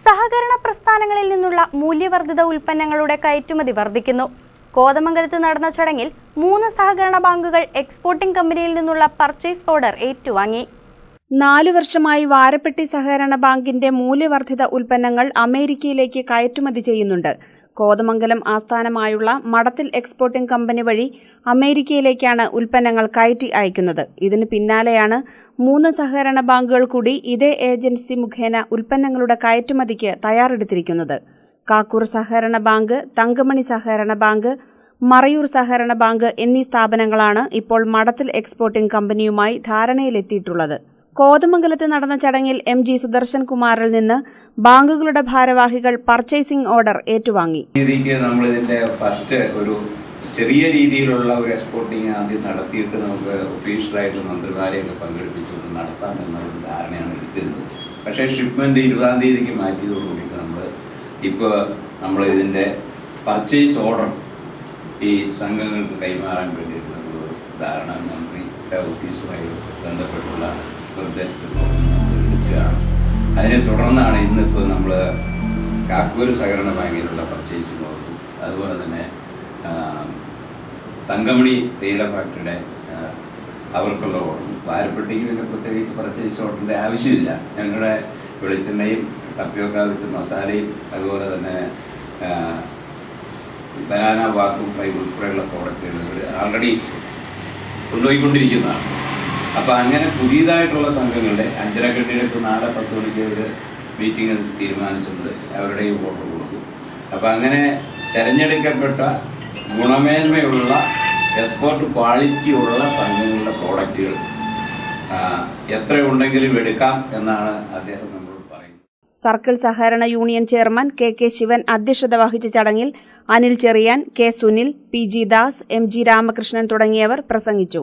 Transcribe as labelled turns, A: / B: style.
A: സഹകരണ പ്രസ്ഥാനങ്ങളിൽ നിന്നുള്ള മൂല്യവർദ്ധിത ഉൽപ്പന്നങ്ങളുടെ കയറ്റുമതി വർദ്ധിക്കുന്നു. കോതമംഗലത്ത് നടന്ന ചടങ്ങിൽ മൂന്ന് സഹകരണ ബാങ്കുകൾ എക്സ്പോർട്ടിംഗ് കമ്പനിയിൽ നിന്നുള്ള പർച്ചേസ് ഓർഡർ ഏറ്റുവാങ്ങി.
B: നാലു വർഷമായി വാരപ്പെട്ടി സഹകരണ ബാങ്കിന്റെ മൂല്യവർദ്ധിത ഉൽപ്പന്നങ്ങൾ അമേരിക്കയിലേക്ക് കയറ്റുമതി ചെയ്യുന്നുണ്ട്. കോതമംഗലം ആസ്ഥാനമായുള്ള മടത്തിൽ എക്സ്പോർട്ടിംഗ് കമ്പനി വഴി അമേരിക്കയിലേക്കാണ് ഉൽപ്പന്നങ്ങൾ കയറ്റി അയക്കുന്നത്. ഇതിന് പിന്നാലെയാണ് മൂന്ന് സഹകരണ ബാങ്കുകൾ കൂടി ഇതേ ഏജൻസി മുഖേന ഉൽപ്പന്നങ്ങളുടെ കയറ്റുമതിക്ക് തയ്യാറെടുത്തിരിക്കുന്നത്. കാക്കൂർ സഹകരണ ബാങ്ക് തങ്കമണി സഹകരണ ബാങ്ക് മറയൂർ സഹകരണ ബാങ്ക് എന്നീ സ്ഥാപനങ്ങളാണ് ഇപ്പോൾ മടത്തിൽ എക്സ്പോർട്ടിംഗ് കമ്പനിയുമായി ധാരണയിലെത്തിയിട്ടുള്ളത്. കോതമംഗലത്ത് നടന്ന ചടങ്ങിൽ എം ജി സുദർശൻ കുമാറിൽ നിന്ന് ബാങ്കുകളുടെ ഭാരവാഹികൾ പർച്ചേസിംഗ് ഓർഡർ ഏറ്റുവാങ്ങി.
C: നമ്മൾ ഇതിന്റെ ഫസ്റ്റ് ഒരു ചെറിയ രീതിയിലുള്ള ഒരു എക്സ്പോർട്ടിങ് ആദ്യം നടത്തിയിട്ട് നമുക്ക് ഒഫീഷ്യലായിട്ട് മന്ത്രിമാരെയൊക്കെ പങ്കെടുപ്പിച്ചുകൊണ്ട് നടത്താം എന്നൊരു ധാരണയാണ് എടുത്തിരുന്നത്. പക്ഷേ ഷിപ്മെന്റ് ഇരുപതാം തീയതിക്ക് മാറ്റിയതോടുകൂടി നമ്മൾ ഇപ്പോൾ നമ്മൾ ഇതിന്റെ പർച്ചേസ് ഓർഡർ ഈ സംഘങ്ങൾക്ക് കൈമാറാൻ വേണ്ടിയിട്ട് നമ്മൾ ധാരണ മന്ത്രിയുടെ ഓഫീസുമായി ബന്ധപ്പെട്ടുള്ള നിർദ്ദേശത്തിൽ എടുക്കുകയാണ് അതിനെ തുടർന്നാണ് ഇന്നിപ്പോൾ നമ്മൾ കാക്കൂര് സഹകരണ ബാങ്കിലുള്ള പർച്ചേസിംഗ് ഓർഡറും അതുപോലെ തന്നെ തങ്കമണി തേയില ഫാക്ടറിയുടെ അവർക്കുള്ള ഓർഡറും വാരപ്പെട്ടിക്ക് പിന്നെ പ്രത്യേകിച്ച് പർച്ചേസ് ഓർഡറിന്റെ ആവശ്യമില്ല. ഞങ്ങളുടെ വെളിച്ചെണ്ണയും ടപ്പിയൊക്കെ വിറ്റ് മസാലയും അതുപോലെ തന്നെ ബനാന വാക്കും ഫ്രൈ ഉൾപ്പെടെയുള്ള പ്രോഡക്റ്റുകൾ ആൾറെഡി കൊണ്ടുപോയിക്കൊണ്ടിരിക്കുന്നതാണ്. അപ്പോൾ അങ്ങനെ പുതിയതായിട്ടുള്ള സംഘങ്ങളുടെ അഞ്ചരക്കെട്ടിയുടെ ഇപ്പോൾ നാളെ പത്ത് മണിക്ക് ഒരു മീറ്റിംഗ് തീരുമാനിച്ചത് അവരുടെയും വോട്ട് കൊടുത്തു. അപ്പോൾ അങ്ങനെ തിരഞ്ഞെടുക്കപ്പെട്ട ഗുണമേന്മയുള്ള എക്സ്പോർട്ട് ക്വാളിറ്റിയുള്ള സംഘങ്ങളുടെ പ്രോഡക്റ്റുകൾ എത്ര ഉണ്ടെങ്കിലും എടുക്കാം എന്നാണ് അദ്ദേഹം നമ്മളോട് പറയുന്നത്.
B: സർക്കിൾ സഹകരണ union chairman K K Sivan അധ്യക്ഷത വഹിച്ച ചടങ്ങിൽ Anil Cherian K Sunil P G Das M G Ramakrishnan തുടങ്ങിയവർ പ്രസംഗിച്ചു.